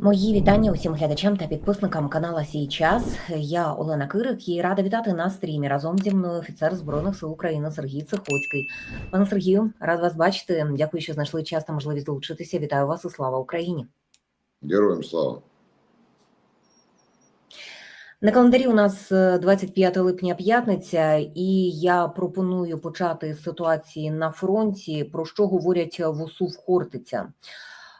Мої вітання усім глядачам та підписникам канала Сій час. Я Олена Кирик і рада вітати на стрімі разом зі мною офіцер збройних сил України Сергій Цихоцький. Пане Сергію, рад вас бачити. Дякую, що знайшли час та можливість долучитися. Вітаю вас і слава Україні. Героям слава. На календарі у нас е, 25 липня п'ятниця, і я пропоную почати з ситуації на фронті. Про що говорять в УСУ в Хортиця.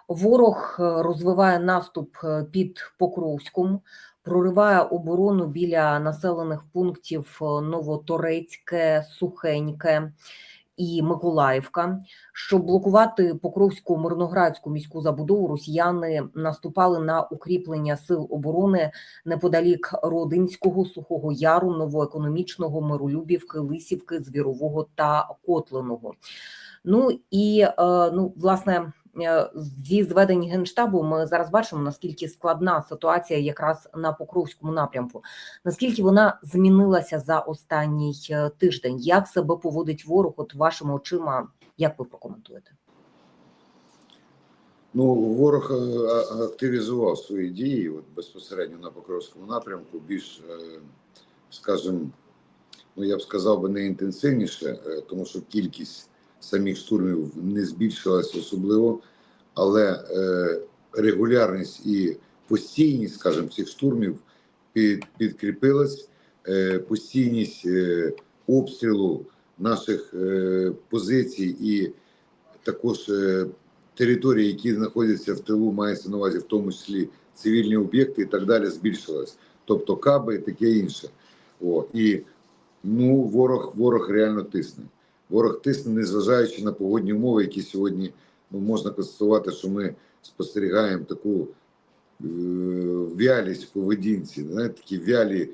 Ворог е, розвиває наступ е, під Покровськом, прориває оборону біля населених пунктів е, Новоторецьке, Сухеньке і Миколаївка. Щоб блокувати Покровську мирноградську міську забудову, росіяни наступали на укріплення сил оборони неподалік Родинського, Сухого Яру, Новоекономічного, Миролюбівки, Лисівки, Звірового та Котлиного. Ну і ну, власне, зі зведень генштабу ми зараз бачимо наскільки складна ситуація якраз на Покровському напрямку. Наскільки вона змінилася за останній е, тиждень? Як себе поводить ворог? От вашими очима, як ви прокоментуєте? Ну, ворог е, активізував свої дії от, безпосередньо на Покровському напрямку, більш, е, скажімо, ну я б сказав би не інтенсивніше, е, тому що кількість самих штурмів не збільшилася особливо, але е, регулярність і постійність, скажімо, цих штурмів під, підкріпилась, е, постійність е, обстрілу наших е, позицій і також е, території, які знаходяться в тилу, мається на увазі, в тому числі цивільні об'єкти і так далі, збільшилась. Тобто каби і таке інше. О, і ну, ворог, ворог реально тисне. Ворог тисне, незважаючи на погодні умови, які сьогодні ну, можна констатувати, що ми спостерігаємо таку е, вялість в поведінці, знаєте, такі вялі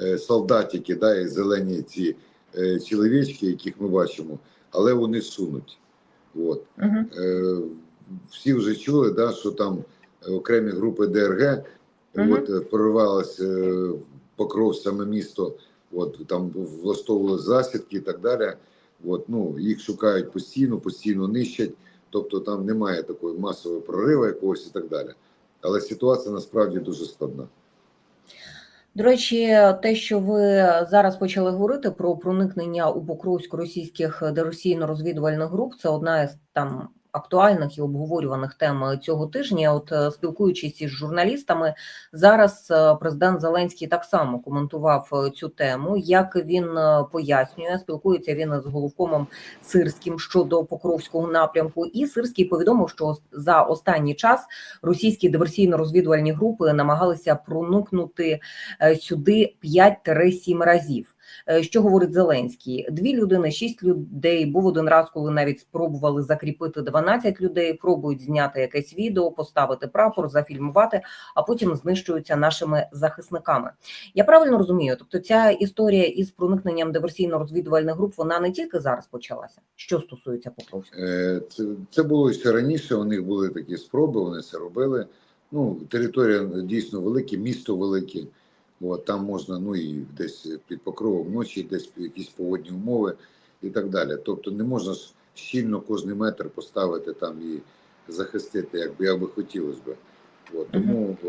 е, солдатики, да, і зелені ці е, чоловічки, яких ми бачимо, але вони сунуть. От. Е, всі вже чули, да, що там окремі групи ДРГ Мгм. от, прорвалися е, Покров саме місто, от, там влаштовували засідки і так далі. От, ну, їх шукають постійно, постійно нищать, тобто там немає такої масової прориву якогось і так далі. Але ситуація насправді дуже складна. До речі, те, що ви зараз почали говорити про проникнення у Покровськ російських деросійно розвідувальних груп, це одна із там актуальних і обговорюваних тем цього тижня. От е, спілкуючись із журналістами, зараз е, президент Зеленський так само коментував е, цю тему. Як він пояснює, спілкується він із головкомом Сирським щодо Покровського напрямку, і Сирський повідомив, що за останній час російські диверсійно-розвідувальні групи намагалися проникнути е, сюди 5-7 разів. Е, Що говорить Зеленський? Дві людини, шість людей. Був один раз, коли навіть спробували закріпити 12 людей, пробують зняти якесь відео, поставити прапор, зафільмувати, а потім знищуються нашими захисниками. Я правильно розумію? Тобто, ця історія із проникненням диверсійно-розвідувальних груп вона не тільки зараз почалася. Що стосується Покровська? Е, Це, це було ще раніше. У них були такі спроби, вони це робили. Ну, територія дійсно велика, місто велике. От, там можна ну і десь під покровом ночі, десь якісь погодні умови і так далі. Тобто не можна ж щільно кожний метр поставити там і захистити, як би, як би хотілося би. От, тому о,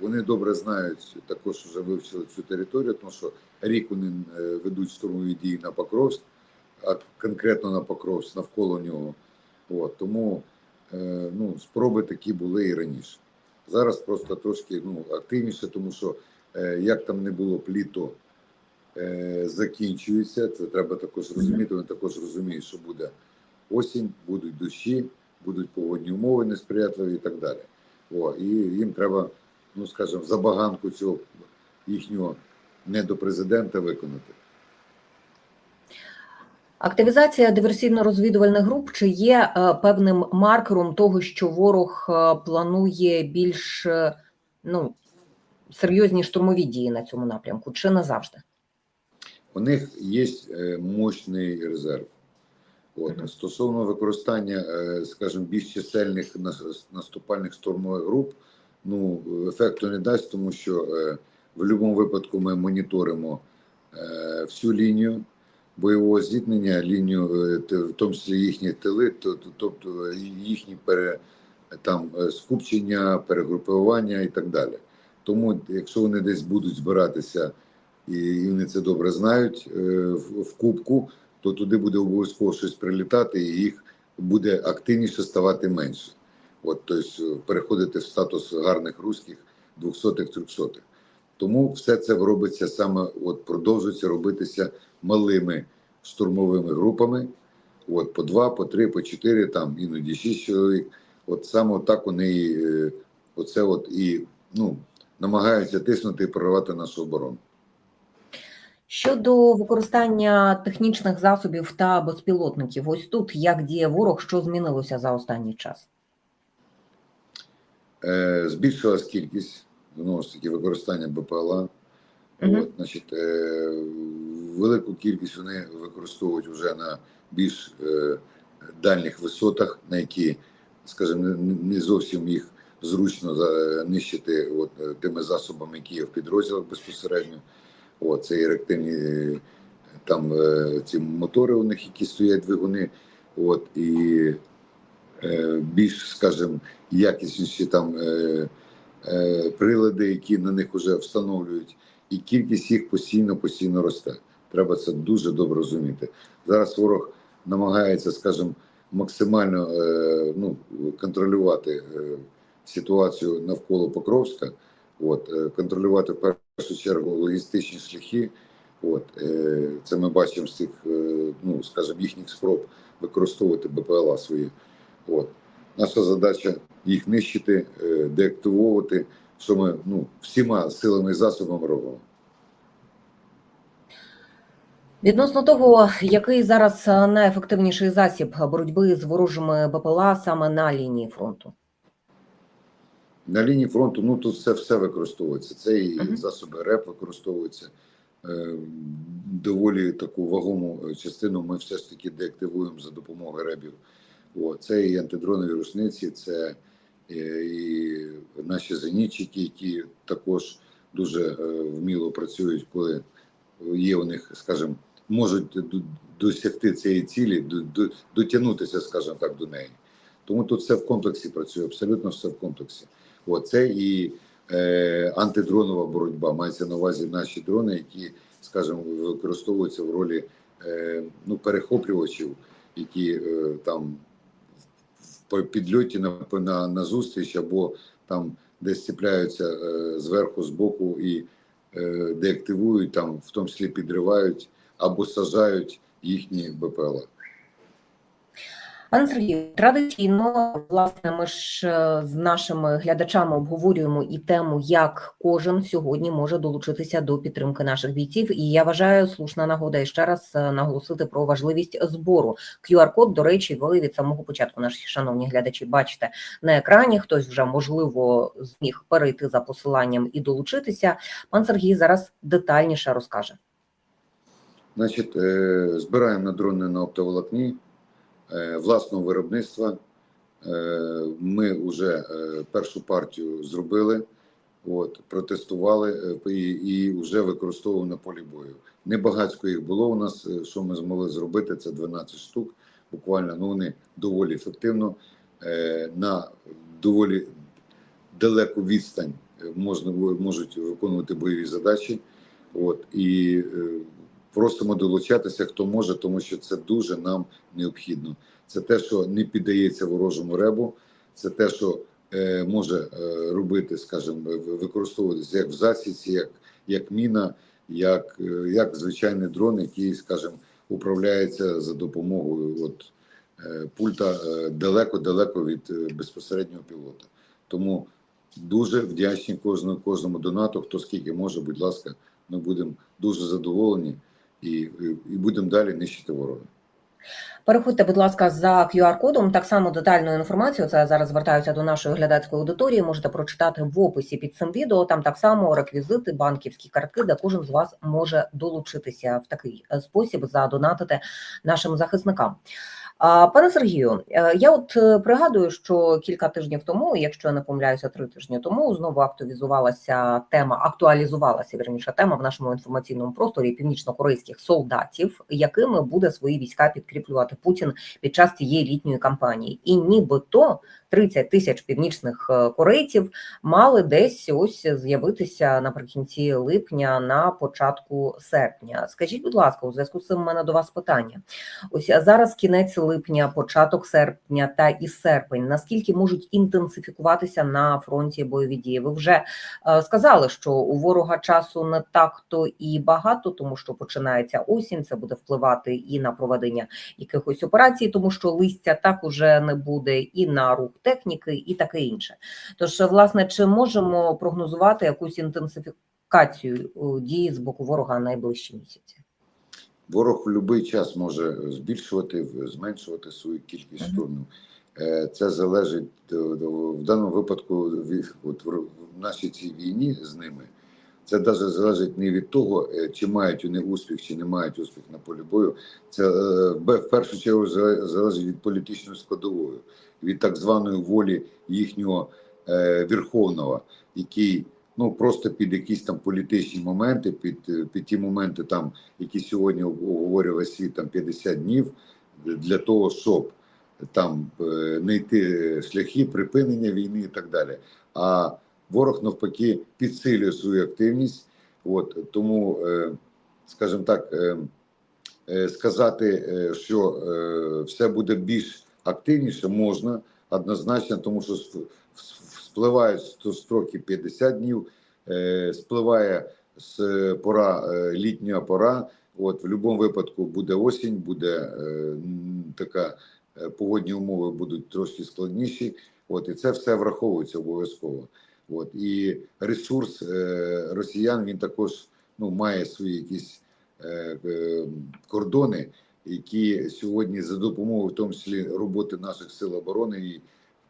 вони добре знають, також вже вивчили цю територію, тому що рік вони е, ведуть штурмові дії на Покровськ, а конкретно на Покровськ, навколо нього. От, тому е, ну, спроби такі були і раніше. Зараз просто трошки ну, активніше, тому що як там не було пліто е, закінчується. Це треба також розуміти. Вони також розуміють, що буде осінь, будуть дощі, будуть погодні умови несприятливі і так далі. О, і їм треба, ну скажімо, забаганку цього їхнього недопрезидента виконати. Активізація диверсійно-розвідувальних груп чи є е, певним маркером того, що ворог е, планує більш е, ну, серйозні штурмові дії на цьому напрямку, чи не завжди? У них є е, мощний резерв. От. Мгм. Стосовно використання, е, скажімо, більш чисельних наступальних штурмових груп, ну, ефекту не дасть, тому що е, в будь-якому випадку ми моніторимо всю лінію бойового зіткнення, лінію, в тому числі їхні тили, то- то- тобто їхні пере, там скупчення, перегрупування і так далі. Тому, якщо вони десь будуть збиратися, і, і вони це добре знають е, в, в кубку, то туди буде обов'язково щось прилітати, і їх буде активніше ставати менше. От, тобто переходити в статус гарних руських 200-х, 300 Тому все це робиться саме, от продовжується робитися малими штурмовими групами. От по два, по три, по чотири, там іноді шість чоловік. От саме так вони е, оце от і ну, намагаються тиснути і проривати нашу оборону. Щодо використання технічних засобів та безпілотників, ось тут як діє ворог, що змінилося за останній час? Е, збільшилась кількість знову ж таки використання БПЛА. Мгм. От, значить, е, велику кількість вони використовують вже на більш е, дальніх висотах, на які, скажімо, не зовсім їх зручно нищити от, е, тими засобами, які є в підрозділах безпосередньо. От, це і реактивні е, там е, ці мотори у них, які стоять двигуни. От, і е, більш, скажімо, якісніші там е, е, прилади, які на них вже встановлюють, і кількість їх постійно постійно росте. Треба це дуже добре розуміти. Зараз ворог намагається, скажімо, максимально е, ну, контролювати ситуацію навколо Покровська, от, е, контролювати в першу чергу логістичні шляхи. От, е, це ми бачимо з цих, е, ну, скажімо, їхніх спроб використовувати БПЛА свої. От. Наша задача їх нищити, деактивовувати, що ми ну, всіма силами і засобами робимо. Відносно того, який зараз найефективніший засіб боротьби з ворожими БПЛА саме на лінії фронту? На лінії фронту ну тут це все використовується. Це і Мгм. засоби РЕП використовуються. Е, доволі таку вагому частину ми все ж таки деактивуємо за допомогою ребів. О, це і антидронові рушниці, це е, і наші зенітчики, які також дуже е, вміло працюють, коли є у них, скажімо, можуть досягти цієї цілі, д- д- дотягнутися, скажімо так, до неї. Тому тут все в комплексі працює, абсолютно все в комплексі. Оце і е, антидронова боротьба. Мається на увазі наші дрони, які, скажімо, використовуються в ролі е, ну, перехоплювачів, які е, там по підльоті на, на, на зустріч або там десь ціпляються е, зверху, збоку і е, деактивують, там, в тому числі підривають або сажають їхні БПЛА. Пане Сергію, традиційно власне ми ж е, з нашими глядачами обговорюємо і тему, як кожен сьогодні може долучитися до підтримки наших бійців. І я вважаю слушна нагода і ще раз е, наголосити про важливість збору. QR-код, до речі, ви від самого початку, наші шановні глядачі, бачите на екрані. Хтось вже можливо зміг перейти за посиланням і долучитися. Пан Сергій зараз детальніше розкаже. Значить, е, збираємо на дрони на оптоволокні власного виробництва. Е, Ми вже е, першу партію зробили, от, протестували е, і, вже використовували на полі бою. Небагацько їх було у нас. е, Що ми змогли зробити? Це 12 штук. Буквально ну вони доволі ефективно е, на доволі далеку відстань е, можна можуть виконувати бойові задачі. От і е, просимо долучатися, хто може, тому що це дуже нам необхідно. Це те, що не піддається ворожому ребу, це те, що е, може е, робити, скажімо, використовуватися як в засідці, як, як міна, як, е, як звичайний дрон, який, скажімо, управляється за допомогою от, е, пульта е, далеко-далеко від е, безпосереднього пілота. Тому дуже вдячні кожному, кожному донату, хто скільки може, будь ласка, ми будемо дуже задоволені і, і, будемо далі нищити ворога. Переходьте, будь ласка, за QR-кодом. Так само детальну інформацію. Це я зараз звертаюся до нашої глядацької аудиторії. Можете прочитати в описі під цим відео. Там так само реквізити, банківські картки, де кожен з вас може долучитися в такий е, спосіб, задонатити нашим захисникам. Пане Сергію, е, я от е, пригадую, що кілька тижнів тому, якщо я не помиляюся, три тижні тому знову актуалізувалася тема, актуалізувалася вірніше тема в нашому інформаційному просторі північно-корейських солдатів, якими буде свої війська підкріплювати Путін під час цієї літньої кампанії, і нібито 30 тисяч північних е, корейців мали десь ось з'явитися наприкінці липня на початку серпня. Скажіть, будь ласка, у зв'язку з цим у мене до вас питання. Ось зараз кінець липня, початок серпня та і серпень. Наскільки можуть інтенсифікуватися на фронті бойові дії? Ви вже е, сказали, що у ворога часу не так то і багато, тому що починається осінь. Це буде впливати і на проведення якихось операцій, тому що листя так уже не буде, і на рух техніки, і таке інше. Тож, власне, чи можемо прогнозувати якусь інтенсифікацію е, дії з боку ворога найближчі місяці? Ворог в будь-який час може збільшувати, зменшувати свою кількість штурмів. Е, Це залежить до- в даному випадку від от в нашій цій війні з ними. Це навіть залежить не від того, е, чи мають вони успіх, чи не мають успіх на полі бою. Це е, в першу чергу залежить від політичної складової, від так званої волі їхнього е, верховного, який ну просто під якісь там політичні моменти, під, під ті моменти, там які сьогодні обговорює весь світ там 50 днів для того, щоб там знайти шляхи припинення війни і так далі. А ворог навпаки підсилює свою активність. От тому, е, скажімо так, е, е, сказати, що все буде більш активніше, можна однозначно, тому що сп- спливають строки 50 днів, спливає з пора літня пора. От в будь-якому випадку буде осінь, буде така погодні умови будуть трошки складніші. От і це все враховується обов'язково. От і ресурс е, росіян він також ну має свої якісь е, е, кордони, які сьогодні за допомогою, в тому числі роботи наших сил оборони і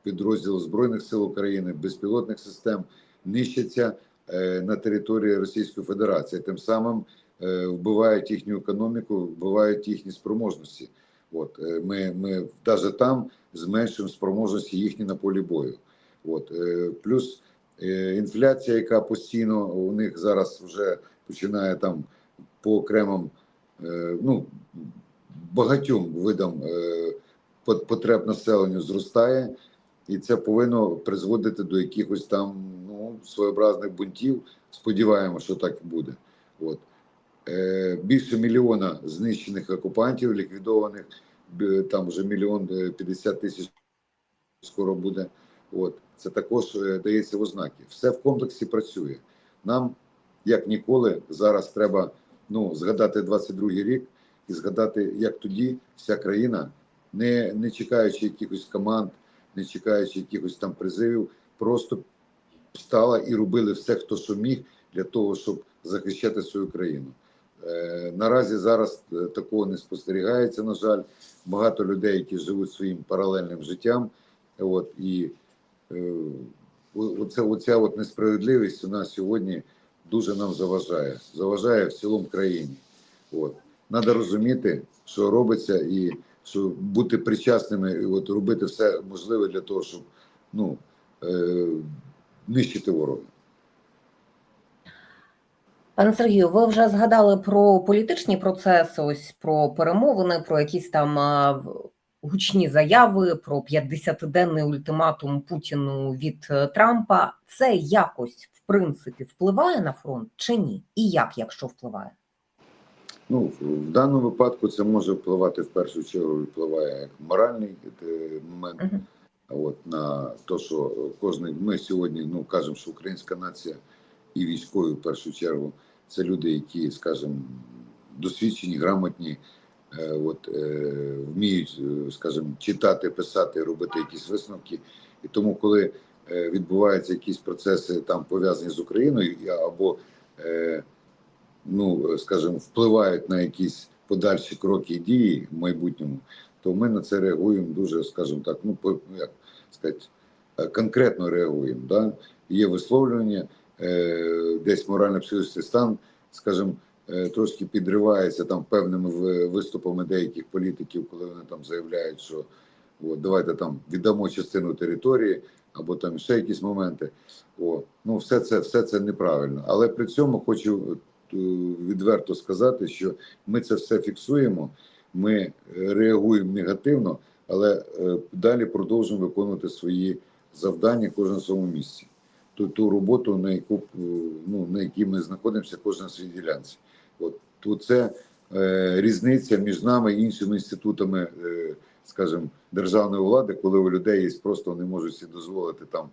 підрозділів збройних сил України, безпілотних систем нищаться е, на території Російської Федерації. Тим самим вбивають їхню економіку, вбивають їхні спроможності. От ми, ми навіть там зменшуємо спроможності їхні на полі бою. От плюс інфляція, яка постійно у них зараз вже починає там по окремим е, ну багатьом видам е, потреб населенню зростає, і це повинно призводити до якихось там ну своєобразних бунтів. Сподіваємося, що так буде. От е, більше мільйона знищених окупантів, ліквідованих там вже мільйон е, п'ятдесят тисяч скоро буде. От це також е, дається в ознаки. Все в комплексі працює. Нам, як ніколи, зараз треба ну згадати 22-й рік і згадати, як тоді вся країна, не, не чекаючи якихось команд, не чекаючи якихось там призивів, просто встала і робили все, хто що міг для того, щоб захищати свою країну. Е, наразі зараз е, такого не спостерігається. На жаль, багато людей, які живуть своїм паралельним життям. От і е, о- оце, оця от несправедливість нас сьогодні дуже нам заважає. Заважає в цілому країні. От треба розуміти, що робиться, і що бути причасними, і от робити все можливе для того, щоб ну е, нищити ворога. Пане Сергію, ви вже згадали про політичні процеси, ось про перемовини, про якісь там гучні заяви, про 50-денний ультиматум Путіну від е, Трампа. Це якось в принципі впливає на фронт чи ні? І як, якщо впливає? Ну, в даному випадку це може впливати в першу чергу, впливає як моральний е, момент. Мгм. От на те, що кожен ми сьогодні ну кажемо, що українська нація і військові в першу чергу це люди, які, скажімо, досвідчені, грамотні, от е, вміють, е, скажімо, читати, писати, робити якісь висновки. І тому, коли е, відбуваються якісь процеси там пов'язані з Україною, або е, ну скажімо, впливають на якісь подальші кроки і дії в майбутньому, то ми на це реагуємо дуже, скажімо так, ну по як сказати, е, конкретно реагуємо. Да? Є висловлювання, е, десь морально-психологічний стан, скажімо, е, трошки підривається там певними виступами деяких політиків, коли вони там заявляють, що от, давайте там віддамо частину території, або там ще якісь моменти. О, ну все це, все це неправильно. Але при цьому хочу е, відверто сказати, що ми це все фіксуємо, ми е, реагуємо негативно, але е, далі продовжуємо виконувати свої завдання кожен на своєму місці. Ту, ту роботу, на яку е, ну, на якій ми знаходимося, кожен на своїй ділянці. От то це е, різниця між нами і іншими інститутами, е, скажімо, державної влади, коли у людей є просто не можуть собі дозволити там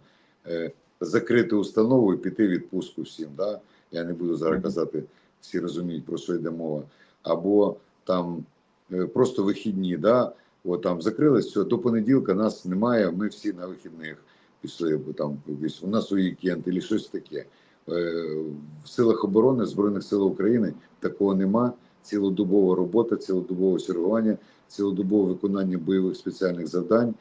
е, закрити установу і піти відпустку всім. Да? Я не буду зараз казати, всі розуміють, про що йде мова. Або там е, просто вихідні, да? От там закрились, все, до понеділка нас немає, ми всі на вихідних пішли, бо там у нас уікенд або щось таке. Е, В силах оборони Збройних сил України такого нема. Цілодобова робота, цілодобове чергування, цілодобове виконання бойових спеціальних завдань.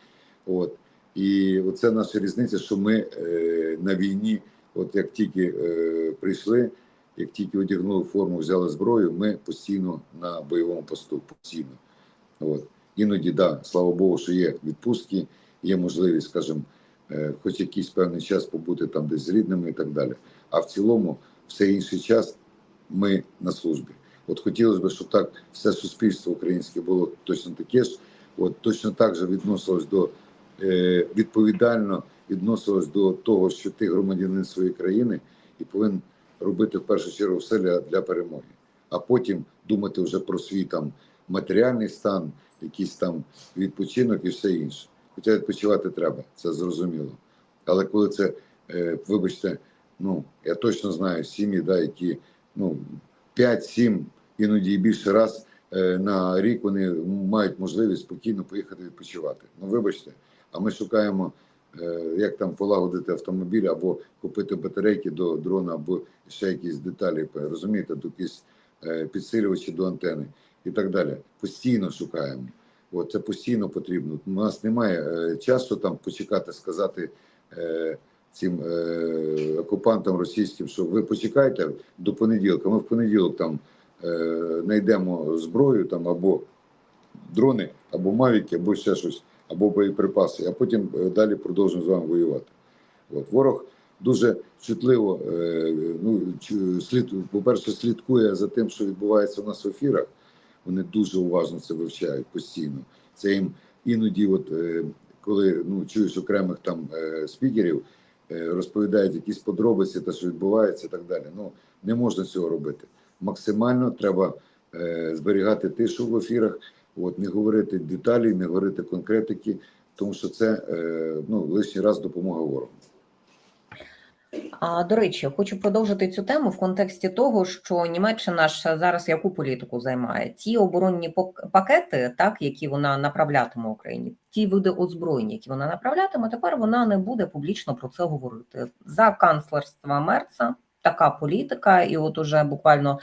От. І оце наша різниця, що ми е, на війні, от як тільки е, прийшли, як тільки одягнули форму, взяли зброю, ми постійно на бойовому посту. Постійно. От. Іноді, да, слава Богу, що є відпустки, є можливість, скажімо, е, хоч якийсь певний час побути там десь з рідними і так далі. А в цілому, все інший час ми на службі. От хотілося б, щоб так все суспільство українське було точно таке ж, от точно так же відносилось до е, відповідально відносилось до того, що ти громадянин своєї країни і повинен робити в першу чергу все для, для перемоги, а потім думати вже про свій там матеріальний стан, якийсь там відпочинок і все інше. Хоча відпочивати треба, це зрозуміло. Але коли це, е, вибачте, ну я точно знаю сім'ї, да, які ну 5-7, іноді і більше раз е, на рік вони мають можливість спокійно поїхати відпочивати. Ну вибачте, а ми шукаємо, е, як там полагодити автомобіль або купити батарейки до дрона, або ще якісь деталі, розумієте, до якісь е, підсилювачі до антени і так далі. Постійно шукаємо. От це постійно потрібно. У нас немає часу там почекати, сказати цим е, окупантам російським, що ви почекайте до понеділка. Ми в понеділок там е, знайдемо зброю там або дрони, або мавіки, або ще щось, або боєприпаси, а потім е, далі продовжимо з вами воювати. От ворог дуже чутливо, е, ну слід, по-перше, слідкує за тим, що відбувається у нас в ефірах. Вони дуже уважно це вивчають постійно. Це їм іноді, от е, коли ну чуєш окремих там е, спікерів, розповідають якісь подробиці, те, що відбувається, і так далі. Ну не можна цього робити. Максимально треба е, зберігати тишу в ефірах, от не говорити деталі, не говорити конкретики, тому що це е, ну лишній раз допомога ворогу. А до речі, хочу продовжити цю тему в контексті того, що Німеччина ж зараз яку політику займає? Ті оборонні пакети, так які вона направлятиме Україні, ті види озброєння, які вона направлятиме, тепер вона не буде публічно про це говорити. За канцлерства Мерца така політика, і от уже буквально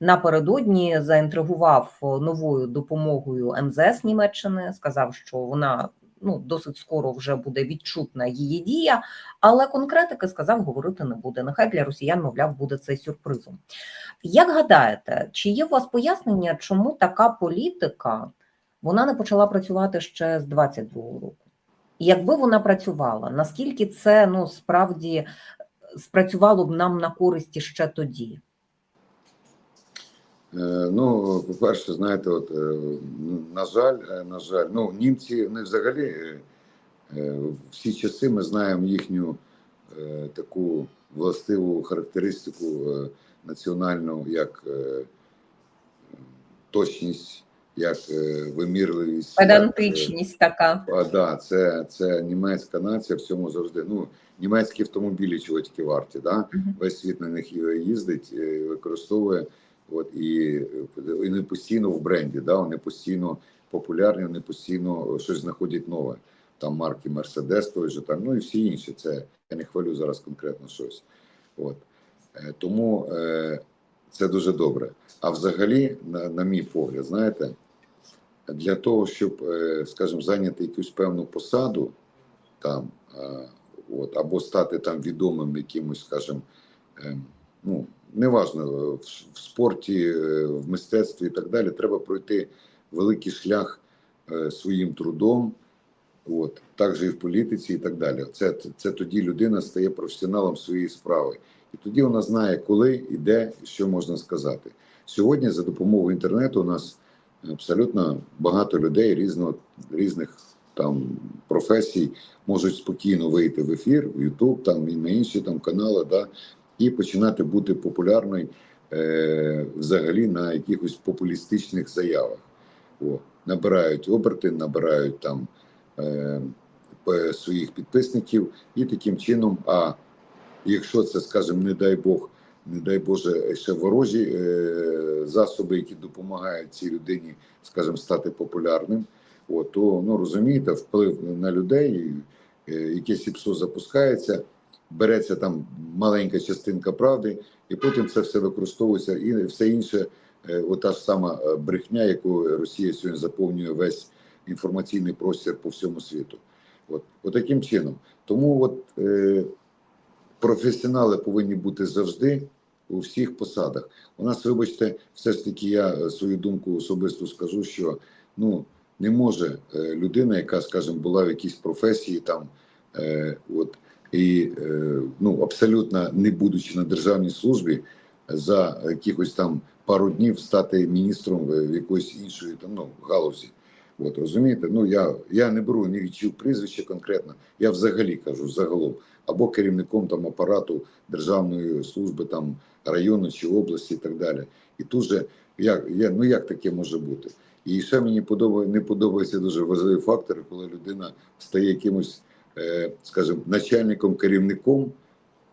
напередодні заінтригував новою допомогою МЗС Німеччини, сказав, що вона ну досить скоро вже буде відчутна її дія. Але конкретики сказав, говорити не буде. Нехай для росіян, мовляв, буде це сюрпризом. Як гадаєте, чи є у вас пояснення, чому така політика вона не почала працювати ще з 22-го року? Якби вона працювала, наскільки це ну справді спрацювало б нам на користі ще тоді? Е, Ну, по-перше, знаєте, от е, на жаль, е, на жаль, ну німці вони взагалі всі часи ми знаємо їхню таку властиву характеристику національну, як точність, як вимірливість, як, е, така. а, да, це, це німецька нація в цьому завжди. Ну, німецькі автомобілі чого тільки варті, да? Мгм. весь світ на них їздить, е, використовує. От і, не постійно в бренді, да, вони постійно популярні, вони постійно щось знаходять нове. Там марки Mercedes той же там, ну і всі інші. Це я не хвалю зараз конкретно щось. От Е, тому е, це дуже добре. А взагалі, на, на мій погляд, знаєте, для того, щоб, е, скажімо, зайняти якусь певну посаду там, е, от, або стати там відомим якимось, скажімо, е, ну, неважно, в, спорті, е, в мистецтві і так далі, треба пройти великий шлях е, своїм трудом, от, також і в політиці і так далі. Це, це тоді людина стає професіоналом своєї справи. І тоді вона знає, коли і де, що можна сказати. Сьогодні за допомогою інтернету у нас абсолютно багато людей різного, різних там професій можуть спокійно вийти в ефір, в Ютуб, там і на інші там канали, да, і починати бути популярною е, взагалі на якихось популістичних заявах. О, набирають оберти, набирають там е, своїх підписників, і таким чином, а якщо це, скажімо, не дай Бог, не дай Боже, ще ворожі е, засоби, які допомагають цій людині, скажімо, стати популярним, от, то ну розумієте, вплив на людей, е, якесь ІПСО запускається, береться там маленька частинка правди, і потім це все використовується, і все інше, е, ота ж сама е, брехня, яку Росія сьогодні заповнює весь інформаційний простір по всьому світу. От, от таким чином. Тому от е, професіонали повинні бути завжди у всіх посадах. У нас, вибачте, все ж таки я е, свою думку особисто скажу, що ну не може людина, яка, скажімо, була в якійсь професії там, е, от і е, ну абсолютно не будучи на державній службі, за якихось там пару днів стати міністром в якоїсь іншої там ну галузі. От розумієте? Ну я, я не беру ні чив прізвище конкретно, я взагалі кажу загалом, або керівником там апарату державної служби там району чи області, і так далі. І тут же як я ну як таке може бути? І ще мені подобає, не подобається дуже важливий фактор, коли людина стає якимось, скажімо, начальником, керівником.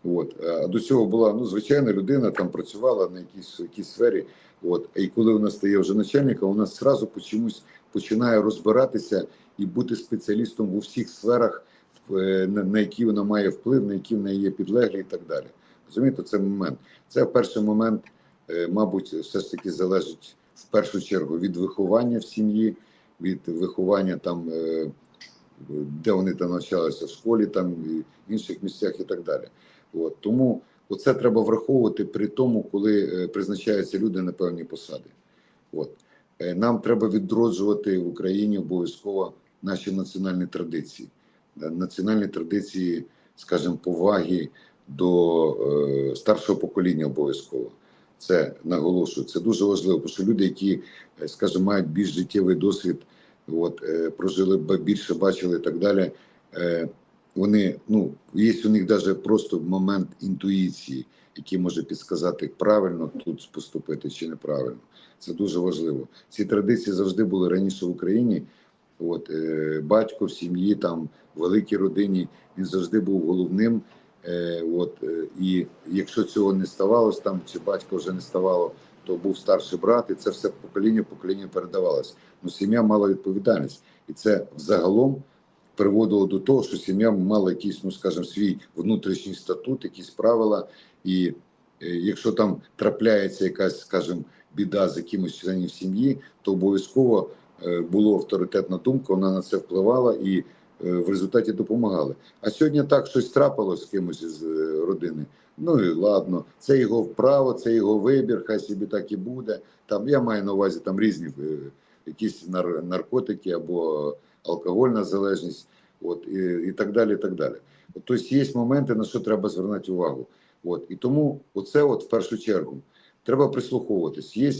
От а до цього була ну звичайна людина, там працювала на якійсь якійсь сфері. От і коли вона стає вже начальником, вона зразу по чомусь починає розбиратися і бути спеціалістом в усіх сферах, е, на, які вона має вплив, на які в неї є підлеглі і так далі. Розумієте, це момент. Це перший момент, е, мабуть, все ж таки залежить в першу чергу від виховання в сім'ї, від виховання там, е, де вони там навчалися в школі, там і інших місцях і так далі. От тому оце треба враховувати при тому, коли е, призначаються люди на певні посади. От Е, нам треба відроджувати в Україні обов'язково наші національні традиції, Е, національні традиції, скажімо, поваги до старшого покоління обов'язково. Це наголошую. Це дуже важливо, тому що люди, які, скажімо, мають більш життєвий досвід, от е, прожили більше, бачили і так далі. Е, вони ну є у них навіть просто момент інтуїції, який може підсказати, правильно тут поступити чи неправильно. Це дуже важливо. Ці традиції завжди були раніше в Україні. От е, батько в сім'ї, там в великій родині, він завжди був головним. Е, от е, і якщо цього не ставалось, там чи батько вже не ставало, то був старший брат, і це все покоління покоління передавалось. Ну, сім'я мала відповідальність, і це взагалом приводило до того, що сім'я мала якийсь, ну скажімо, свій внутрішній статут, якісь правила. І е, якщо там трапляється якась, скажімо, біда з якимось членів сім'ї, то обов'язково е, було авторитетна думка, вона на це впливала і е, в результаті допомагали. А сьогодні так щось трапилось з кимось е, родини. Ну і ладно, це його право, це його вибір, хай собі так і буде. Там я маю на увазі там різні е, якісь нар- наркотики або алкогольна залежність, от і, і так далі. і так далі. От, тобто є моменти, на що треба звернути увагу. От і тому оце, от в першу чергу, треба прислуховуватись. Є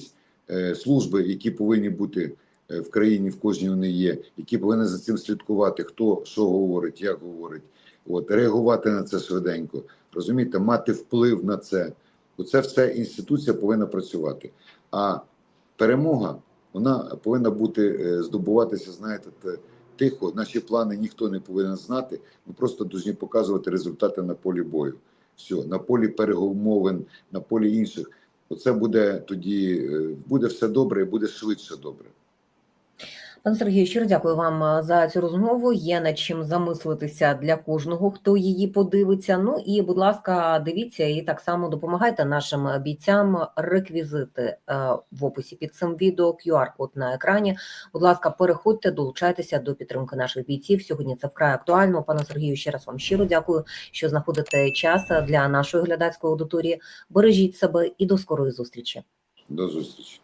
е, служби, які повинні бути е, в країні, в кожній вони є, які повинні за цим слідкувати, хто що говорить, як говорить, от реагувати на це швиденько, розумієте, мати вплив на це. Оце все інституція повинна працювати. А перемога вона повинна бути е, здобуватися, знаєте, тихо. Наші плани ніхто не повинен знати. Ми просто повинні показувати результати на полі бою. Все, на полі переговорин, на полі інших. Оце буде тоді, е, буде все добре і буде швидше добре. Пане Сергію, щиро дякую вам е, за цю розмову. Є над чим замислитися для кожного, хто її подивиться. Ну і, будь ласка, дивіться і так само допомагайте нашим бійцям. Реквізити е, в описі під цим відео, QR-код на екрані. Будь ласка, переходьте, долучайтеся до підтримки наших бійців. Сьогодні це вкрай актуально. Пане Сергію, ще раз вам щиро дякую, що знаходите час для нашої глядацької аудиторії. Бережіть себе і до скорої зустрічі. До зустрічі.